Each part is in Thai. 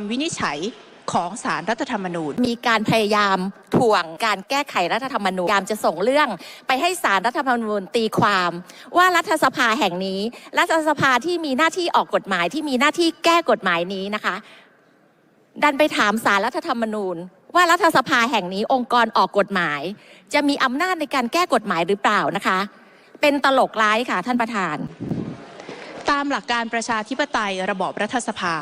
ำวินิจฉัยของสารรัฐธรรมนูญ มีการพยายามถ่วงการแก้ไขรัฐธรรมนูญพยายามจะส่งเรื่องไปให้สารรัฐธรรมนูญตีความ ว่ารัฐสภาแห่งนี้ รัฐสภาที่มีหน้าที่ออกกฎหมายที่มีหน้าที่แก้กฎหมายนี้นะคะ ดันไปถามสารรัฐธรรมนูญ ว่ารัฐสภาแห่งนี้องค์กรออกกฎหมาย จะมีอำนาจในการแก้กฎหมายหรือเปล่านะคะ เป็นตลกร้ายค่ะท่านประธานามหลักการประชาธิปไตยระบอบรัฐสภา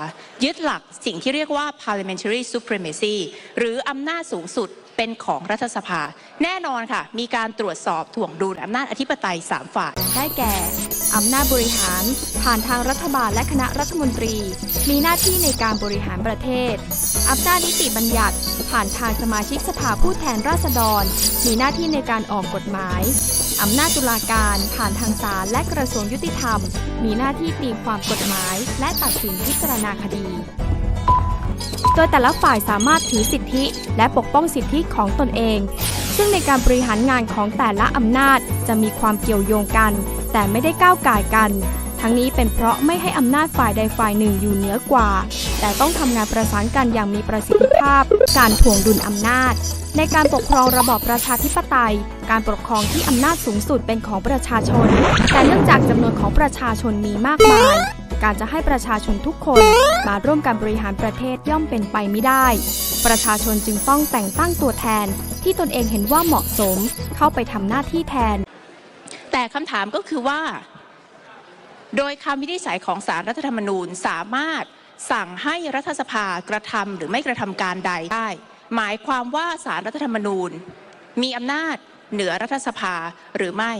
ยึดหลักสิ่งที่เรียกว่า parliamentary supremacy หรืออำนาจสูงสุดเป็นของรัฐสภา แน่นอนค่ะ มีการตรวจสอบถ่วงดุลอำนาจอธิปไตย 3 ฝ่ายได้แก่ อำนาจบริหาร ผ่านทางรัฐบาลและคณะรัฐมนตรี มีหน้าที่ในการบริหารประเทศ อำนาจนิติบัญญัติ ผ่านทางสมาชิกสภาผู้แทนราษฎร มีหน้าที่ในการออกกฎหมาย อำนาจตุลาการผ่านทางศาลและกระทรวงยุติธรรม มีหน้าที่ตีความกฎหมาย และตัดสินพิจารณาคดี โดยแต่ละฝ่ายสามารถถือสิทธิ และปกป้องสิทธิของตนเอง ซึ่งในการบริหารงานของแต่ละอำนาจจะมีความเกี่ยวโยงกัน แต่ไม่ได้ก้าวก่ายกัน ทั้งนี้เป็นเพราะไม่ให้อำนาจฝ่ายใดฝ่ายหนึ่งอยู่เหนือกว่า แต่ต้องทำงานประสานกันอย่างมีประสิทธิภาพ การถ่วงดุลอำนาจ ในการปกครองระบอบประชาธิปไตย การปกครองที่อำนาจสูงสุดเป็นของประชาชน แต่เนื่องจากจำนวนของประชาชนมีมากมาย การจะให้ประชาชนทุกคนมาร่วมการบริหารประเทศย่อมเป็นไปไม่ได้ ประชาชนจึงต้องแต่งตั้งตัวแทน ที่ตนเองเห็นว่าเหมาะสมเข้าไปทำหน้าที่แทน แต่คำถามก็คือว่า โดยคำวินิจฉัยของสารรัฐธรรมนูญสามารถสั่งให้รัฐสภากระทำหรือไม่กระทำการใดได้ หมายความว่าสารรัฐธรรมนูญ มีอำนาจเหนือรัฐสภาหรือไม่